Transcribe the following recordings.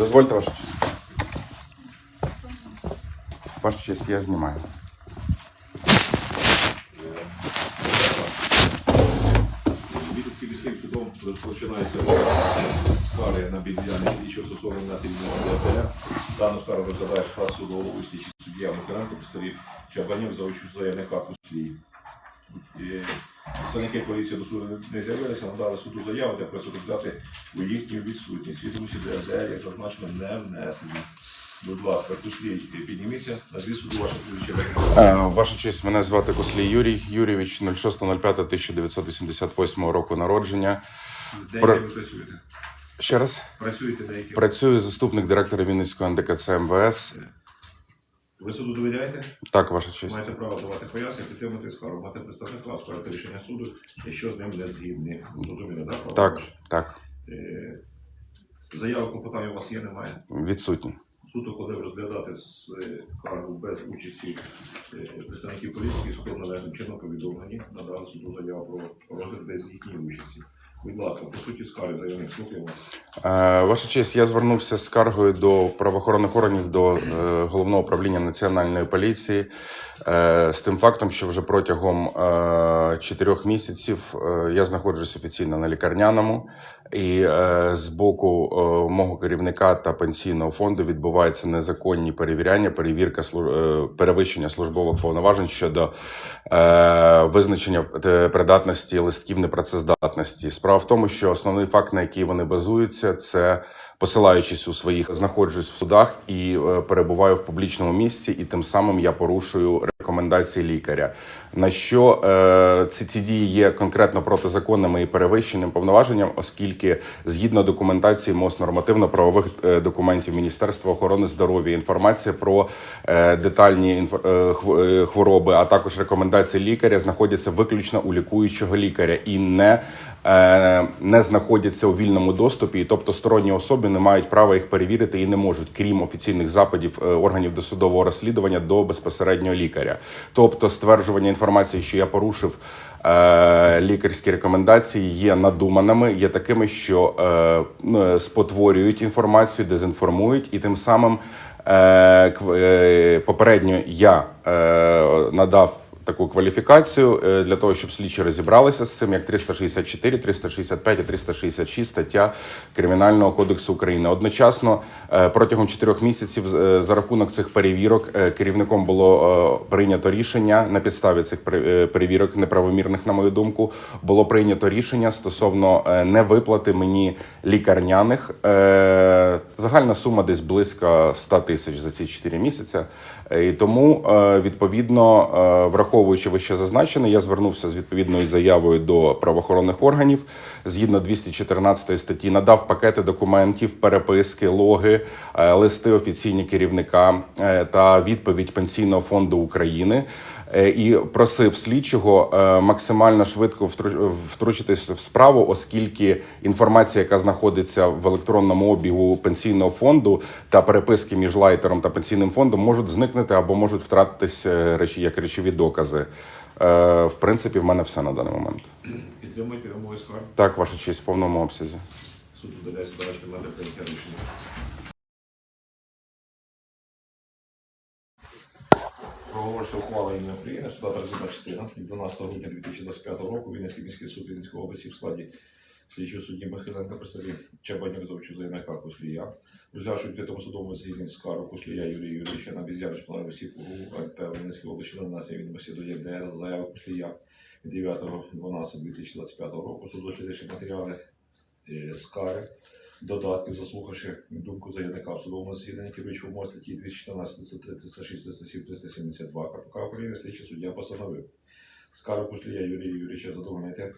Дозвольте ваша честь. Ваша честь, я знімаю. Міським судом розпочинається скарги на бездіяльність слідчого стосовно внесення ДТР. Дану скаргу розглядає склад суду голови слідчий суддя Миколенко, представник Чабанів за участю заявника Куслій. Представники поліції до суду не з'явилися, надали суду заяву, де просить здати у їхню відсутність. Відомості ДРД, як зазначено, не внесені. Будь ласка, Куслій, підніміться, назвіть суду ваше прізвище. Е, Ваша честь, мене звати Кослій Юрій Юрійович, 06.05.1998 року народження. Де Про- ви працюєте? Ще раз. Працюєте деякі? Працюю заступник директора Вінницького НДКЦ МВС. Ви суду довіряєте? Так, ваша честь. Маєте право давати пояснення, підтримати скаргу, мати представника, скаржити рішення суду, якщо з ним не згідні. Зрозуміло, так? Право Так, так, Е, Заяви клопотання у вас є, немає. відсутні. Суд уходив розглядати скаргу без участі е, представників поліції, суд належним чином повідомлені, надали суду заяву про розгляд без їхньої участі. Будь ласка, по суті скарги заявник слухаємо. Е, Ваша честь, я звернувся з скаргою до правоохоронних органів до е, головного управління національної поліції е, з тим фактом, що вже протягом чотирьох місяців я знаходжусь офіційно на лікарняному, і е, з боку е, мого керівника та пенсійного фонду відбуваються незаконні перевіряння, перевірка е, перевищення службових повноважень щодо е, визначення придатності листків непрацездатності. Справа в тому, що основний факт, на який вони базуються, це посилаючись у своїх знаходжусь в судах і е, перебуваю в публічному місці, і тим самим я порушую рекомендації лікаря. На що е, ці, ці дії є конкретно протизаконними і перевищеним повноваженням, оскільки згідно документації МОЗ нормативно-правових е, документів Міністерства охорони здоров'я, інформація про е, детальні інфо- е, е, хвороби, а також рекомендації лікаря знаходяться виключно у лікуючого лікаря і не не знаходяться у вільному доступі, і тобто сторонні особи не мають права їх перевірити і не можуть, крім офіційних запитів е, органів досудового розслідування до безпосереднього лікаря. Тобто, стверджування інформації, що я порушив. е, Лікарські рекомендації є надуманими, є такими, що е, ну, спотворюють інформацію, дезінформують, і тим самим е, е, попередньо я е, надав таку кваліфікацію е, для того, щоб слідчі розібралися з цим, як 364, 365 і 366 стаття Кримінального кодексу України. Одночасно е, протягом чотирьох місяців е, за рахунок цих перевірок керівником було прийнято рішення на підставі цих перевірок неправомірних, на мою думку, було прийнято рішення стосовно невиплати мені лікарняних. Загальна сума десь близько 100 тисяч за ці 4 місяці. І тому, відповідно, е, враховуючи вище зазначене, я звернувся з відповідною заявою до правоохоронних органів згідно 214 статті, надав пакети документів, переписки, логи, е, листи офіційні керівника е, та відповідь Пенсійного фонду України. Е, І просив слідчого е, максимально швидко втру- втручитися в справу, оскільки інформація, яка знаходиться в електронному обігу пенсійного фонду та переписки між лайтером та пенсійним фондом можуть зникнути або можуть втратитись е, речі як речові докази. В принципі, в мене все на даний момент. Підтримуйте вимоги скарг. Так, ваша честь в повному обсязі. Суд удаляється до речі, мене прийняття рішення. Проговорюється ухвала імені України, суда Березина 14 від 12 грудня 2025 року Вінницький міський суд Вінницької області в складі слідчого судді Михайленка представив Чабанів Зовчу заявника Куслія. Розглянувши відкритому судовому засіданні скаргу Куслія Юрія Юрійовича на бездіяльність плану осіб УГУ НП Вінницької області на нанесення відомості до ЄДР за заяву Куслія від 9.12.2025 року. Суд дослідивши матеріали е, скари, додатків, заслухавши думку заявника в судовому засіданні, керуючи умов статті 214, 303, 306, 307, 372 КПК України, слідчий суддя постановив. Скару Куслія Юрія Юрійовича задовольнити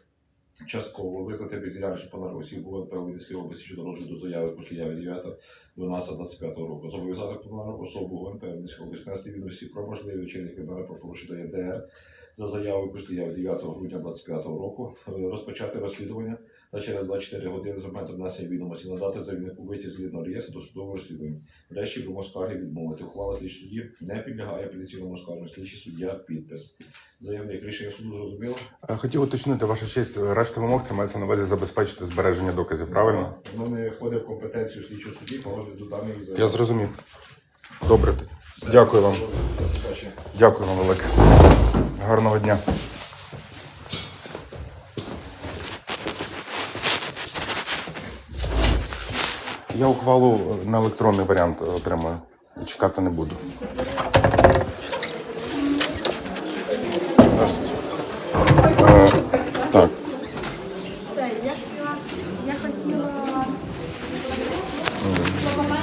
частково визнати бездіяльність плану осіб УНП Вінницької області щодо розгляду заяви Куслія від 9.12.25 року. Зобов'язати плану особу УНП Вінницької області нести відомості про можливі вчинення кримінального правопорушення ЄДР за заявою Куслія від 9 грудня 2025 року, розпочати розслідування та через 24 години з моменту внесення відомості надати заявнику витяг з єдиного реєстру до судового розслідування. Врешті вимог скарги відмовити. Ухвала слідчі судді не підлягає апеляційному скарженню. Слідчий суддя підпис. Заявник рішення суду зрозуміло? Е, Хотів уточнити, ваша честь, решта вимог це мається на увазі забезпечити збереження доказів, правильно? Воно не входить в компетенцію слідчого судді по розгляду даної заяви. Я зрозумів. Добре. Дякую вам. Дякую вам велике. Гарного дня. Я ухвалу на електронний варіант отримаю. Чекати не буду. Е, так,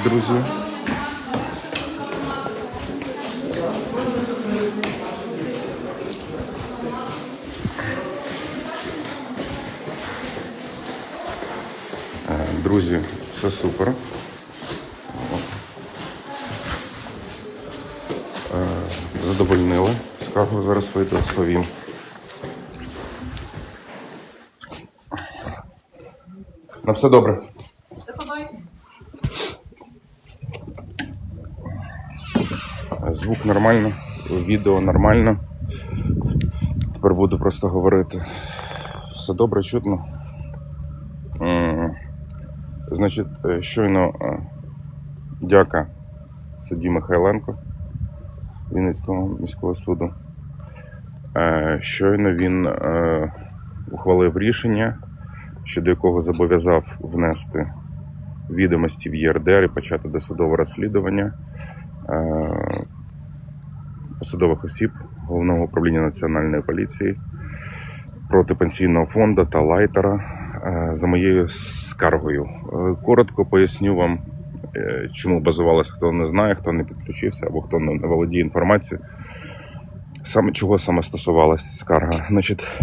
друзі. Е, Друзі, все супер. Е, Задовольнили скаргу, зараз вийду, розповім. На все добре. Звук нормально, відео нормально. Тепер буду просто говорити. Все добре, чутно. Значить, е, щойно е, дяка судді Михайленко Вінницького міського суду. Е, Щойно він ухвалив рішення, щодо якого зобов'язав внести відомості в ЄРДР і почати досудове розслідування посадових осіб Головного управління Національної поліції проти пенсійного фонду та лайтера за моєю скаргою. Е, Коротко поясню вам, е, чому базувалося, хто не знає, хто не підключився або хто не володіє інформацією. Саме чого саме стосувалася скарга? Значить,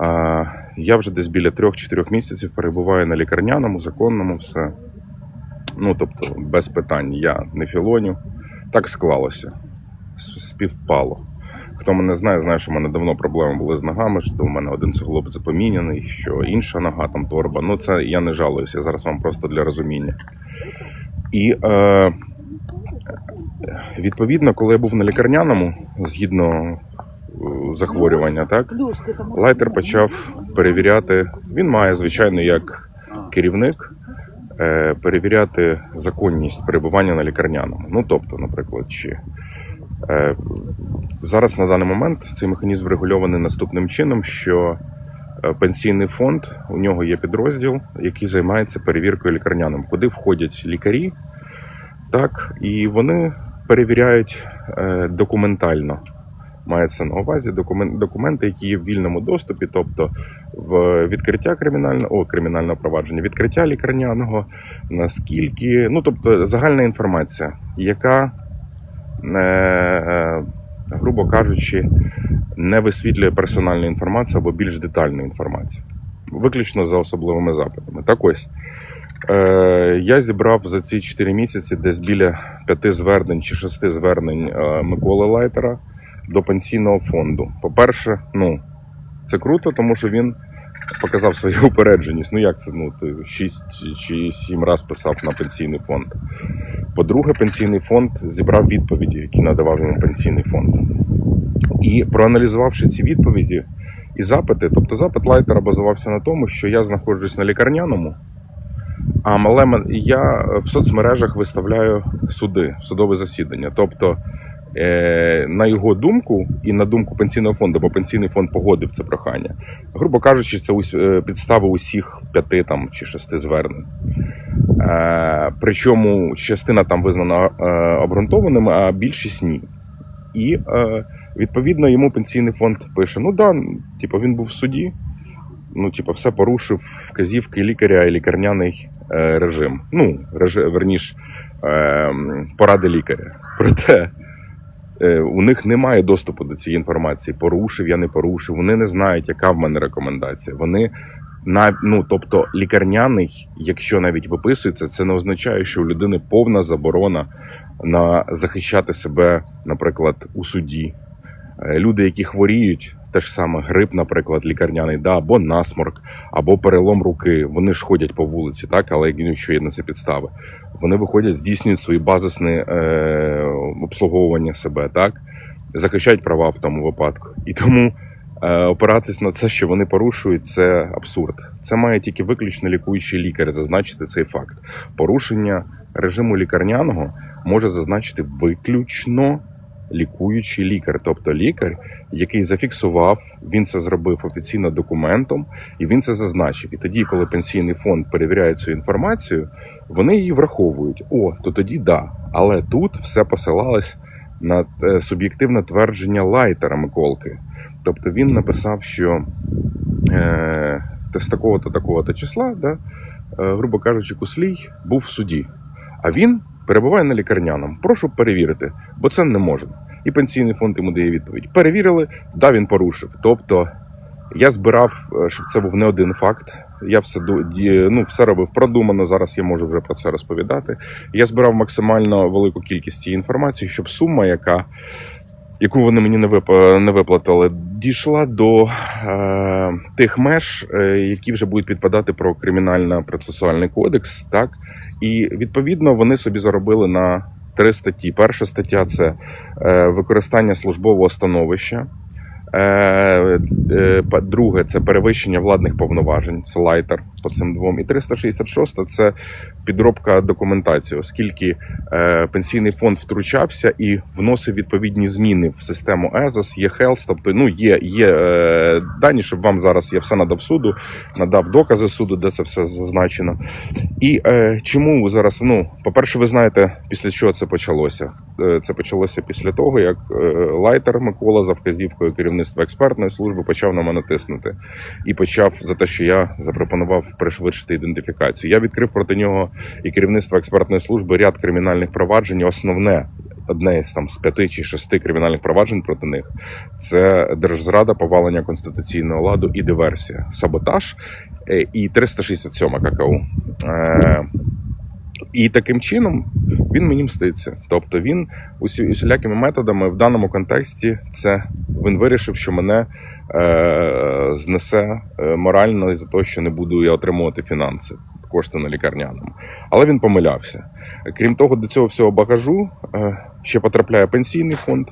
е, я вже десь біля 3-4 місяців перебуваю на лікарняному, законному, все. Ну, тобто, без питань. Я не філоню. Так склалося. Співпало. Хто мене знає, знає, що в мене давно проблеми були з ногами, що у мене один суглоб запоміняний, що інша нога там торба. Ну, це я не жалуюся. Зараз вам просто для розуміння. І е, відповідно, коли я був на лікарняному, згідно е, захворювання, так, лайтер почав перевіряти. Він має, звичайно, як керівник е, перевіряти законність перебування на лікарняному. Ну, тобто, наприклад, чи е, зараз на даний момент цей механізм врегульований наступним чином, що е, пенсійний фонд у нього є підрозділ, який займається перевіркою лікарняним, куди входять лікарі, так, і вони перевіряють е, документально. Мається на увазі документи, які є в вільному доступі, тобто в відкриття кримінального о, кримінального провадження, відкриття лікарняного, наскільки, ну тобто загальна інформація, яка, е, е, грубо кажучи, не висвітлює персональну інформацію або більш детальну інформацію, виключно за особливими запитами. Так ось. Е, я зібрав за ці 4 місяці десь біля п'яти звернень чи шести звернень е, Миколи Лайтера до пенсійного фонду. По-перше, ну це круто, тому що він показав свою упередженість. Ну як це? Ну ти 6 чи 7 разів писав на пенсійний фонд. По-друге, пенсійний фонд зібрав відповіді, які надавав йому пенсійний фонд. І проаналізувавши ці відповіді і запити, тобто запит Лайтера базувався на тому, що я знаходжусь на лікарняному. А мале я в соцмережах виставляю суди, судове засідання. Тобто, на його думку і на думку пенсійного фонду, бо пенсійний фонд погодив це прохання. Грубо кажучи, це е, підстава усіх п'яти там чи шести звернень. Е, причому частина там визнана е, обґрунтованими, а більшість ні. І е, відповідно йому пенсійний фонд пише: ну да, типу, він був в суді ну, типу, все порушив вказівки лікаря і лікарняний е, режим. Ну, реж, верніш, е, поради лікаря. Проте е, у них немає доступу до цієї інформації. Порушив, я не порушив. Вони не знають, яка в мене рекомендація. Вони на ну, тобто, лікарняний, якщо навіть виписується, це не означає, що у людини повна заборона на захищати себе, наприклад, у суді. Е, Люди, які хворіють, теж саме грип, наприклад, лікарняний, да, або насморк, або перелом руки. Вони ж ходять по вулиці, так, але якщо є на це підстави, вони виходять, здійснюють свої базисне е, обслуговування себе, так, захищають права в тому випадку. І тому е, опиратись на це, що вони порушують, це абсурд. Це має тільки виключно лікуючий лікар зазначити цей факт. Порушення режиму лікарняного може зазначити виключно лікуючий лікар, тобто лікар, який зафіксував, він це зробив офіційно документом, і він це зазначив. І тоді, коли пенсійний фонд перевіряє цю інформацію, вони її враховують. О, то тоді да. Але тут все посилалось на е, суб'єктивне твердження лайтера Миколки. Тобто він написав, що е, з такого-то такого-то числа, да, е, грубо кажучи, Куслій був в суді. А він перебуває на лікарняному. Прошу перевірити, бо це не можна. І пенсійний фонд йому дає відповідь. Перевірили, да, він порушив. Тобто я збирав, е, щоб це був не один факт. Я все ну, все робив продумано. Зараз я можу вже про це розповідати. Я збирав максимально велику кількість цієї інформації, щоб сума, яка яку вони мені не виплатили, дійшла до е, тих меж, е, які вже будуть підпадати про кримінально-процесуальний кодекс. Так і відповідно вони собі заробили на три статті. Перша стаття це е, використання службового становища. Е, е, друге це перевищення владних повноважень, це лайтер по цим двом. І 366 це підробка документації, оскільки е, пенсійний фонд втручався і вносив відповідні зміни в систему ЕЗОС, є Health, тобто ну є, є дані, щоб вам зараз я все надав суду, надав докази суду, де це все зазначено. І чому зараз? Ну, по-перше, ви знаєте, після чого це почалося? Це почалося після того, як лайтер Микола за вказівкою керівництва експертної служби почав на мене тиснути і почав за те, що я запропонував пришвидшити ідентифікацію. Я відкрив проти нього і керівництва експертної служби ряд кримінальних проваджень. Основне одне з там з п'яти чи шести кримінальних проваджень проти них це держзрада, повалення конституційного ладу і диверсія, саботаж е, і 367 ККУ. І таким чином він мені мститься. Тобто він усі, усілякими методами в даному контексті це він вирішив, що мене е, знесе е, морально із-за того, що не буду я отримувати фінанси, кошти на лікарняному. Але він помилявся. Крім того, до цього всього багажу е, ще потрапляє пенсійний фонд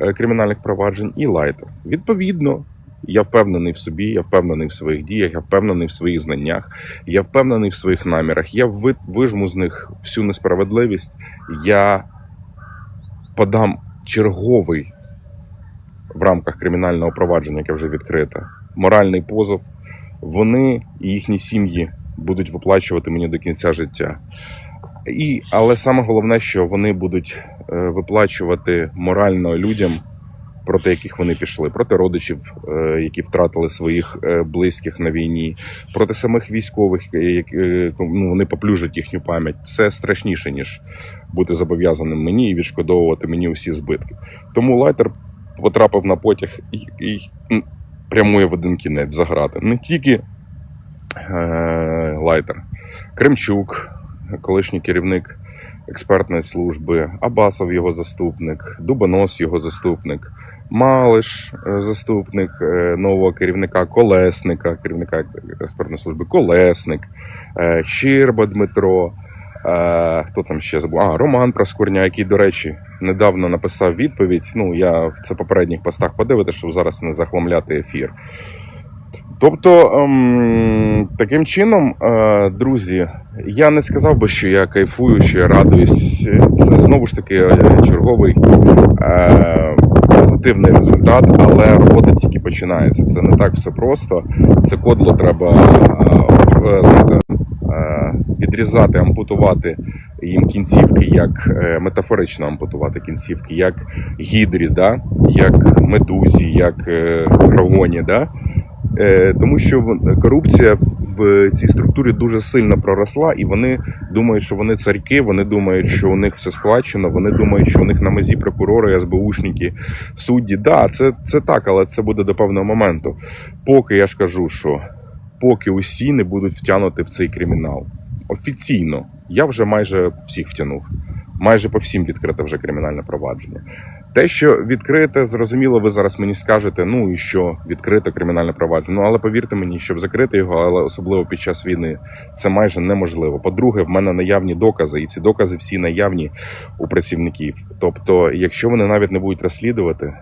е, кримінальних проваджень і лайтер. Відповідно, я впевнений в собі, я впевнений в своїх діях, я впевнений в своїх знаннях, я впевнений в своїх намірах. Я вижму з них всю несправедливість. Я подам черговий в рамках кримінального провадження, яке вже відкрите, моральний позов. Вони і їхні сім'ї будуть виплачувати мені до кінця життя. І, але саме головне, що вони будуть е, виплачувати морально людям, проти яких вони пішли, проти родичів, е, які втратили своїх е, близьких на війні, проти самих військових, е, які ну, вони поплюжать їхню пам'ять. Це страшніше, ніж бути зобов'язаним мені і відшкодовувати мені усі збитки. Тому лайтер потрапив на потяг і, і прямує в один кінець заграти. Не тільки е, лайтер, Кремчук, колишній керівник експертної служби, Абасов його заступник, Дубонос його заступник, Малиш, е, заступник е, нового керівника Колесника, керівника експертної служби Колесник, е, Щерба Дмитро. Хто там ще забув? А, Роман Проскурня, який, до речі, недавно написав відповідь. Ну, я в це попередніх постах подивитися, щоб зараз не захламляти ефір. Тобто, ем, таким чином, друзі, я не сказав би, що я кайфую, що я радуюсь. Це знову ж таки черговий позитивний результат, але робота тільки починається. Це не так все просто. Це кодло треба е, знаєте, е, відрізати, ампутувати їм кінцівки, як е, метафорично ампутувати кінцівки, як гідрі, да? як медузі, як гравоні. Да? Е, Тому що корупція в цій структурі дуже сильно проросла, і вони думають, що вони царьки, вони думають, що у них все схвачено, вони думають, що у них на мезі прокурори, СБУшники, судді. Да, це, це так, але це буде до певного моменту. Поки я ж кажу, що поки усі не будуть втягнути в цей кримінал. Офіційно, я вже майже всіх втягнув. Майже по всім відкрите вже кримінальне провадження. Те, що відкрите, зрозуміло, ви зараз мені скажете, ну і що відкрите кримінальне провадження. Ну але повірте мені, щоб закрити його, але особливо під час війни, це майже неможливо. По-друге, в мене наявні докази, і ці докази всі наявні у працівників. Тобто, якщо вони навіть не будуть розслідувати,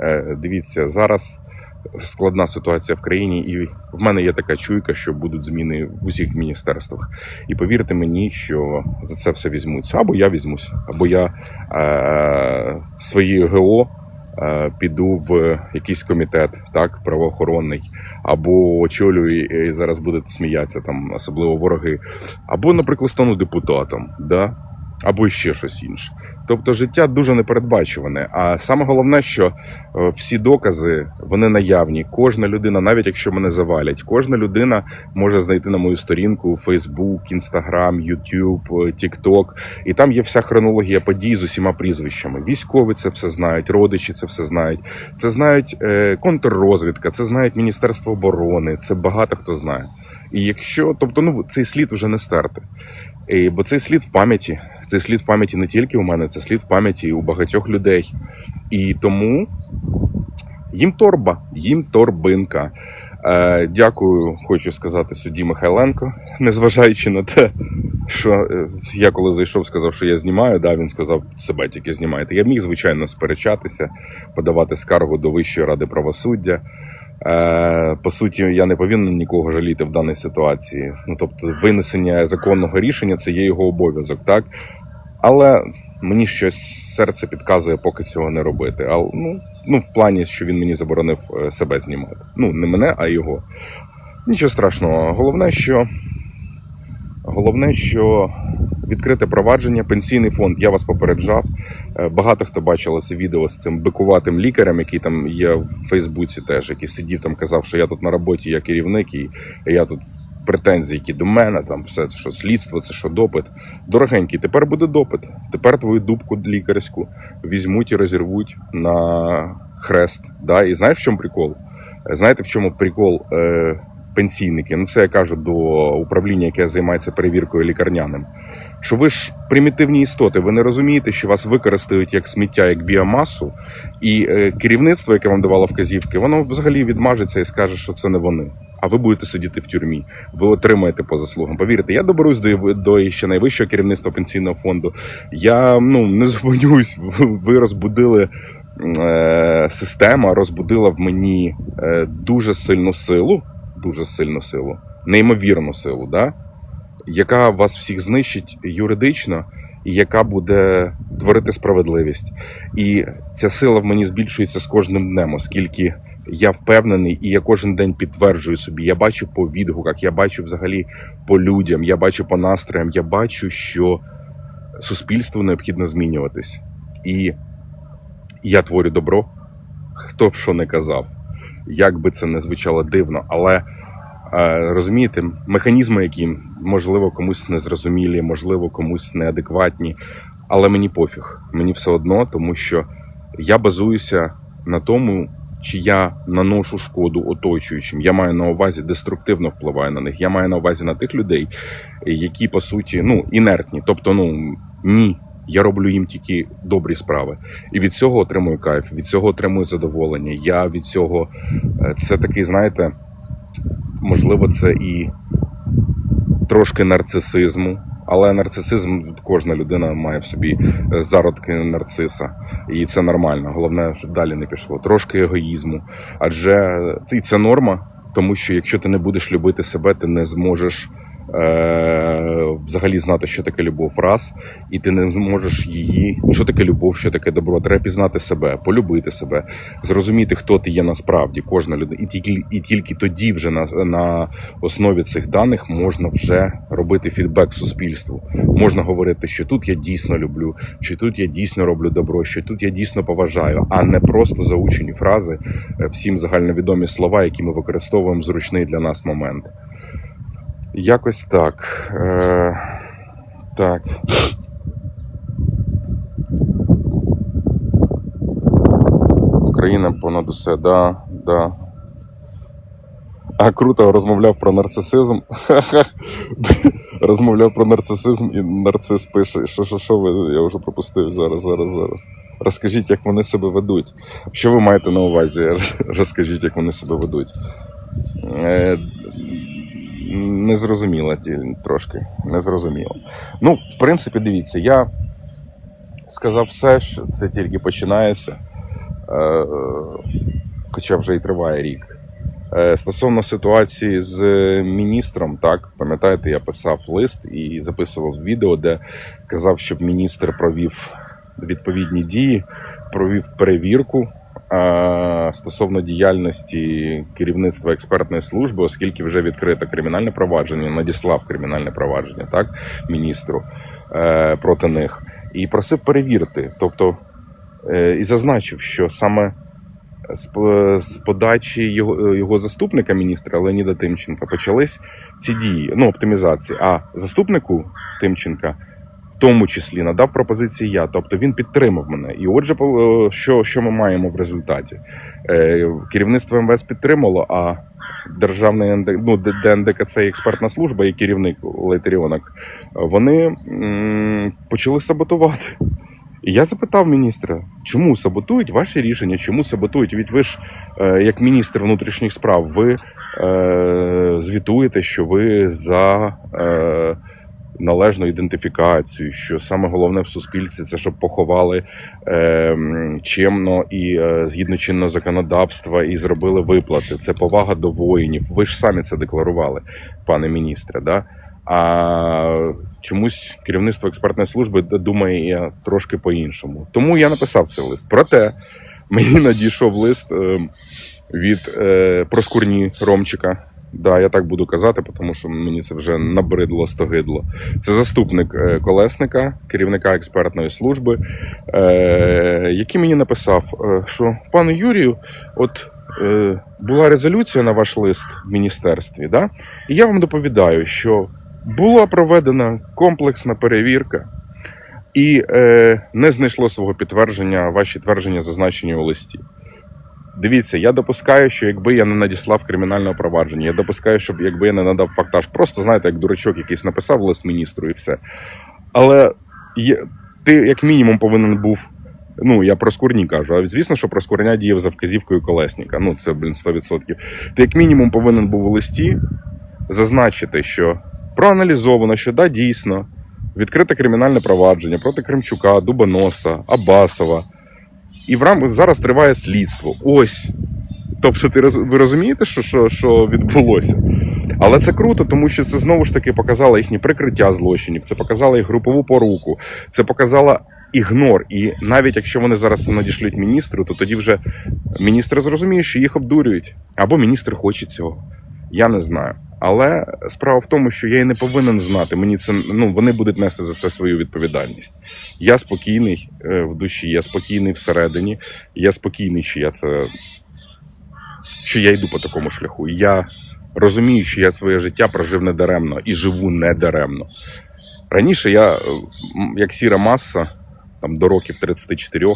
е, дивіться, зараз складна ситуація в країні, і в мене є така чуйка, що будуть зміни в усіх міністерствах. І повірте мені, що за це все візьмуться. Або я візьмусь, або я е, свої ГО. е, Піду в якийсь комітет, так правоохоронний, або очолюю і зараз будете сміятися, там особливо вороги, або, наприклад, стану депутатом, да? або ще щось інше. Тобто життя дуже непередбачуване. А саме головне, що е, всі докази вони наявні. Кожна людина, навіть якщо мене завалять, кожна людина може знайти на мою сторінку Facebook, Instagram, YouTube, е, TikTok. І там є вся хронологія подій з усіма прізвищами. Військові це все знають, родичі це все знають. Це знають е, контррозвідка, це знають Міністерство оборони. Це багато хто знає. І якщо, тобто, ну цей слід вже не стерти. І, бо цей слід в пам'яті. Цей слід в пам'яті не тільки у мене, це слід в пам'яті у багатьох людей. І тому їм торба, їм торбинка. Е, дякую, хочу сказати судді Михайленко, незважаючи на те, що е, я коли зайшов, сказав, що я знімаю. Да, він сказав, себе тільки знімаєте. Я міг, звичайно, сперечатися, подавати скаргу до Вищої ради правосуддя. Е, по суті, я не повинен нікого жаліти в даній ситуації. Ну тобто, винесення законного рішення це є його обов'язок, так? Але мені щось серце підказує поки цього не робити. А, ну, ну, в плані, що він мені заборонив е, себе знімати. Ну, не мене, а його. Нічого страшного. Головне, що головне, що відкрите провадження, пенсійний фонд. Я вас попереджав. Е, Багато хто бачила це відео з цим бикуватим лікарем, який там є в Фейсбуці, теж який сидів там, казав, що я тут на роботі, я керівник, і я тут. Претензії, які до мене, там все це що слідство, це що допит. Дорогенький, тепер буде допит. Тепер твою дубку лікарську візьмуть і розірвуть на хрест. Да? І знаєш, в чому прикол? Е, Знаєте, в чому прикол е, пенсійники? Ну, це я кажу до управління, яке займається перевіркою лікарняним. Що ви ж примітивні істоти, ви не розумієте, що вас використають як сміття, як біомасу, і е, керівництво, яке вам давало вказівки, воно взагалі відмажеться і скаже, що це не вони. А ви будете сидіти в тюрмі. Ви отримаєте по заслугам. Повірте, я доберусь до, до ще найвищого керівництва пенсійного фонду. Я ну не зупинюсь. Ви розбудили е, система, розбудила в мені е, дуже сильну силу, дуже сильну силу, неймовірну силу, да? яка вас всіх знищить юридично. І яка буде творити справедливість, і ця сила в мені збільшується з кожним днем, оскільки я впевнений, і я кожен день підтверджую собі. Я бачу по відгуках, я бачу взагалі по людям, я бачу по настроям, я бачу, що суспільству необхідно змінюватись. І я творю добро, хто б що не казав, як би це не звучало дивно, але. е, Розумієте, механізми, які можливо комусь незрозумілі, можливо, комусь неадекватні, але мені пофіг, мені все одно, тому що я базуюся на тому, чи я наношу шкоду оточуючим. Я маю на увазі деструктивно впливаю на них. Я маю на увазі на тих людей, які по суті ну інертні. Тобто, ну ні, я роблю їм тільки добрі справи, і від цього отримую кайф, від цього отримую задоволення. Я від цього е, це такий, знаєте, можливо, це і трошки нарцисизму. Але нарцисизм кожна людина має в собі е, зародки нарциса, і це нормально. Головне, щоб далі не пішло. Трошки егоїзму, адже це і це норма, тому що якщо ти не будеш любити себе, ти не зможеш взагалі знати, що таке любов раз, і ти не зможеш її, що таке любов, що таке добро. Треба пізнати себе, полюбити себе, зрозуміти, хто ти є насправді, кожна людина, і тільки і тільки тоді, вже на, на основі цих даних, можна вже робити фідбек суспільству. Можна говорити, що тут я дійсно люблю, що тут я дійсно роблю добро, що тут я дійсно поважаю, а не просто заучені фрази, е, всім загальновідомі слова, які ми використовуємо в зручний для нас момент. Якось так. Е, так. Україна понад усе, да, да. А круто розмовляв про нарцисизм. розмовляв про нарцисизм, і нарцис пише, що, що, що ви, я вже пропустив зараз, зараз, зараз. Розкажіть, як вони себе ведуть. Що ви маєте на увазі? Розкажіть, як вони себе ведуть. Незрозуміло ті- трошки. Незрозуміло. Ну, в принципі, дивіться, я сказав все, що це тільки починається, е, хоча вже і триває рік. Е, Стосовно ситуації з міністром, так пам'ятаєте, я писав лист і записував відео, де казав, щоб міністр провів відповідні дії, провів перевірку стосовно діяльності керівництва експертної служби, оскільки вже відкрито кримінальне провадження, надіслав кримінальне провадження, так міністру е, проти них, і просив перевірити, тобто е, і зазначив, що саме з, подачі його, його заступника міністра Леоніда Тимченка почались ці дії, ну оптимізації. А заступнику Тимченка в тому числі надав пропозиції я, тобто він підтримав мене. І отже, що, що ми маємо в результаті? Е, керівництво МВС підтримало, а державний ну, ДНДКЦ і експертна служба і керівник Лейтеріонок, вони почали саботувати. І я запитав міністра, чому саботують ваші рішення, чому саботують? Ведь ви ж, е, як міністр внутрішніх справ, ви е, звітуєте, що ви за е, належну ідентифікацію, що саме головне в суспільстві це щоб поховали е, м, чемно і е, згідно чинного законодавства і зробили виплати. Це повага до воїнів. Ви ж самі це декларували, пане міністре. Да? А чомусь керівництво експертної служби думає трошки по-іншому. Тому я написав цей лист. Проте мені надійшов лист е, від е, Проскурні Ромчика. Да, я так буду казати, тому що мені це вже набридло, стогидло. Це заступник е, колесника, керівника експертної служби, е, який мені написав, е, що пане Юрію, от була резолюція на ваш лист в міністерстві, да? і я вам доповідаю, що була проведена комплексна перевірка, і е, не знайшло свого підтвердження ваші твердження, зазначені у листі. Дивіться, я допускаю, що якби я не надіслав кримінальне провадження, я допускаю, щоб якби я не надав фактаж, просто знаєте, як дурачок якийсь написав лист міністру і все. Але є, ти як мінімум повинен був. Ну, я про скурні кажу, а звісно, що про скурня діяв за вказівкою колесника. Ну, це, блін, 100%. Ти як мінімум повинен був у листі зазначити, що проаналізовано, що да, дійсно, відкрите кримінальне провадження проти Кримчука, Дубоноса, Абасова. І в рамках зараз триває слідство. Ось. Тобто, ти роз- ви розумієте, що, що, що відбулося? Але це круто, тому що це знову ж таки показало їхнє прикриття злочинів, це показало їх групову поруку, це показало ігнор. І навіть якщо вони зараз надішлють міністру, то тоді вже міністр зрозуміє, що їх обдурюють. Або міністр хоче цього. Я не знаю. Але справа в тому, що я і не повинен знати. Мені це ну вони будуть нести за це свою відповідальність. Я спокійний е, в душі, я спокійний всередині. Я спокійний, що я це що я йду по такому шляху. Я розумію, що я своє життя прожив недаремно і живу недаремно. Раніше я, е, як сіра маса, там до років 34,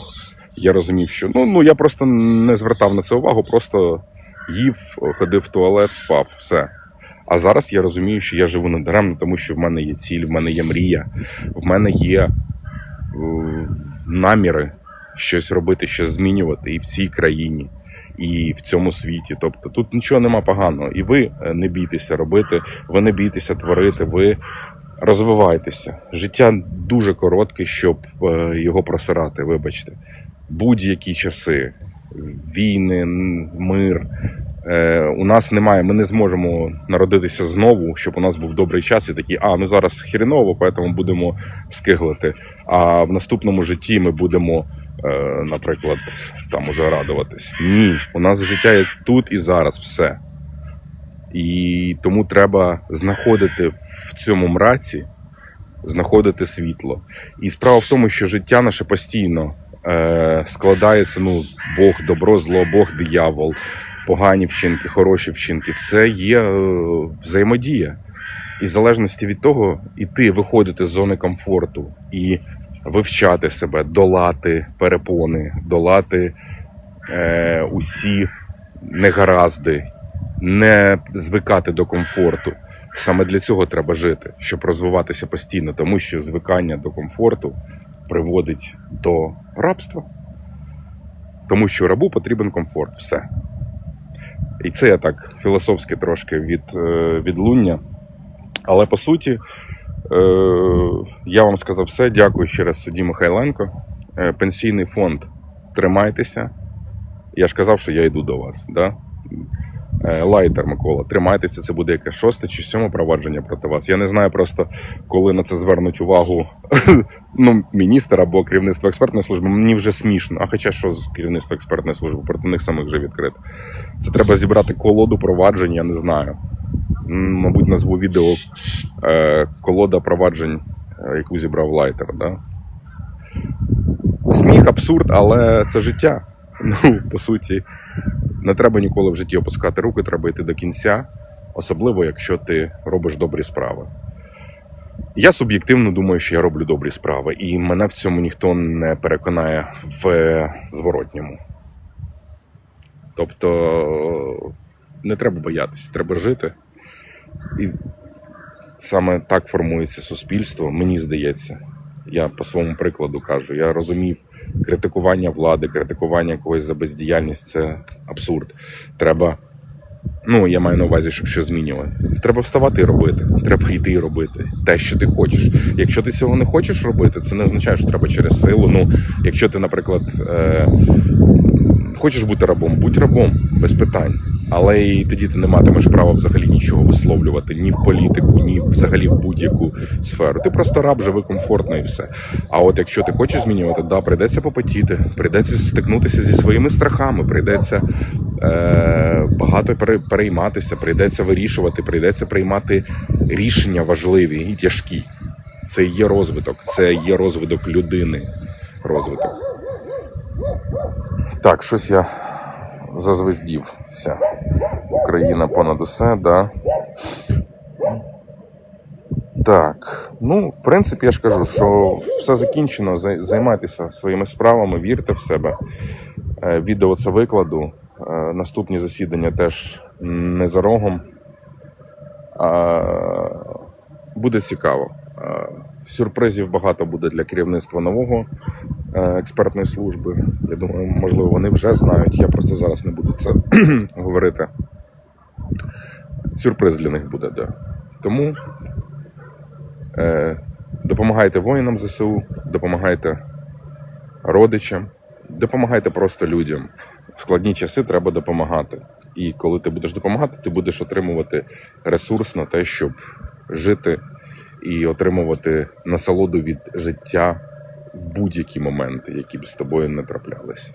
я розумів, що ну, ну я просто не звертав на це увагу, просто їв, ходив в туалет, спав, все. А зараз я розумію, що я живу недаремно, тому що в мене є ціль, в мене є мрія, в мене є е, наміри щось робити, щось змінювати і в цій країні, і в цьому світі. Тобто тут нічого нема поганого. І ви е, не бійтеся робити, ви не бійтеся творити, ви розвивайтеся. Життя дуже коротке, щоб е, його просирати, вибачте. Будь-які часи, війни, мир. Е, у нас немає, ми не зможемо народитися знову, щоб у нас був добрий час і такі, а ну зараз хріново, тому будемо скиглити. А в наступному житті ми будемо, е, наприклад, там уже радуватись. Ні, у нас життя є тут і зараз все. І тому треба знаходити в цьому мраці, знаходити світло. І справа в тому, що життя наше постійно е, складається: ну, Бог, добро, зло, Бог, диявол, погані вчинки, хороші вчинки. Це є е, взаємодія. І в залежності від того, іти виходити з зони комфорту і вивчати себе, долати перепони, долати е, усі негаразди, не звикати до комфорту, Саме для цього треба жити, щоб розвиватися постійно, тому що звикання до комфорту приводить до рабства. Тому що рабу потрібен комфорт, все. І це я так філософське трошки від, е, відлуння. Але по суті, е, я вам сказав все. Дякую ще раз судді Михайленко. Е, Пенсійний фонд, тримайтеся. Я ж казав, що я йду до вас. Да? Е, Лайтер Микола, тримайтеся, це буде яке шосте чи сьоме провадження проти вас. Я не знаю просто, коли на це звернуть увагу ну, міністр або керівництво експертної служби. Мені вже смішно. А хоча що з керівництва експертної служби проти них самих вже відкрито. Це треба зібрати колоду проваджень, я не знаю. Мабуть, назву відео е, колода проваджень, е, яку зібрав Лайтер. Да? Сміх, абсурд, але це життя. Ну, по суті, не треба ніколи в житті опускати руки, треба йти до кінця, особливо якщо ти робиш добрі справи. Я суб'єктивно думаю, що я роблю добрі справи, і мене в цьому ніхто не переконає в зворотньому. Тобто не треба боятися, треба жити. І саме так формується суспільство, мені здається. Я по своєму прикладу кажу. Я розумів критикування влади, критикування когось за бездіяльність це абсурд. Треба. Ну, я маю на увазі, щоб щось змінювати. Треба вставати і робити. Треба йти і робити те, що ти хочеш. Якщо ти цього не хочеш робити, це не означає, що треба через силу. Ну, якщо ти, наприклад, е- хочеш бути рабом, будь рабом без питань. Але і тоді ти не матимеш права взагалі нічого висловлювати ні в політику, ні взагалі в будь-яку сферу. Ти просто раб, живи комфортно і все. А от якщо ти хочеш змінювати, да, прийдеться попотіти, прийдеться стикнутися зі своїми страхами, прийдеться е, багато пере- перейматися, прийдеться вирішувати, прийдеться приймати рішення важливі і тяжкі. Це є розвиток, це є розвиток людини. Розвиток. Так, щось я зазвездівся. Україна понад усе, да. Так, ну, в принципі, я ж кажу, що все закінчено. Займайтеся своїми справами, вірте в себе. Е, Відео це викладу. Е, Наступні засідання теж не за рогом. Буде цікаво. Сюрпризів багато буде для керівництва нового е, експертної служби. Я думаю, можливо, вони вже знають. Я просто зараз не буду це говорити. Сюрприз для них буде, да. Тому е, допомагайте воїнам ЗСУ, допомагайте родичам, допомагайте просто людям. В складні часи треба допомагати. І коли ти будеш допомагати, ти будеш отримувати ресурс на те, щоб жити і отримувати насолоду від життя в будь-які моменти, які б з тобою не траплялися.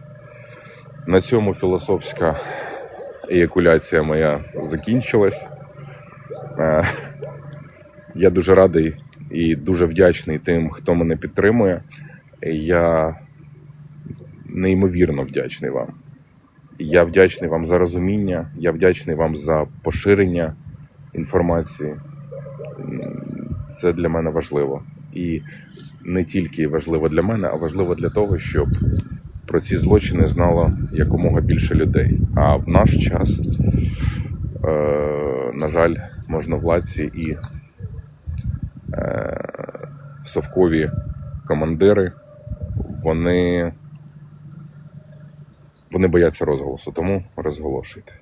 На цьому філософська еякуляція моя закінчилась. Е, Я дуже радий і дуже вдячний тим, хто мене підтримує. Я неймовірно вдячний вам. Я вдячний вам за розуміння, я вдячний вам за поширення інформації. Це для мене важливо. І не тільки важливо для мене, а важливо для того, щоб про ці злочини знало якомога більше людей. А в наш час, е, на жаль, можновладці і е, совкові командири, вони, вони бояться розголосу, тому розголошуйте.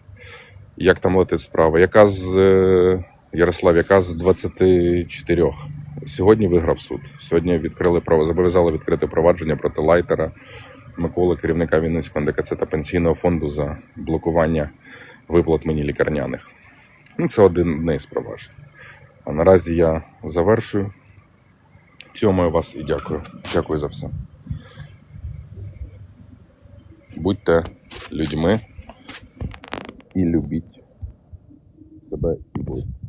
Як там летить справа? Яка з е, Ярослав, яка з 24? Сьогодні виграв суд. Сьогодні відкрили зобов'язали відкрити провадження проти лайтера Миколи, керівника Вінницького НДКЦ та пенсійного фонду за блокування виплат мені лікарняних. Ну, це один із проваджень. А наразі я завершую. Цьому вас і дякую. Дякую за все. Будьте людьми і любіть себе і будьте.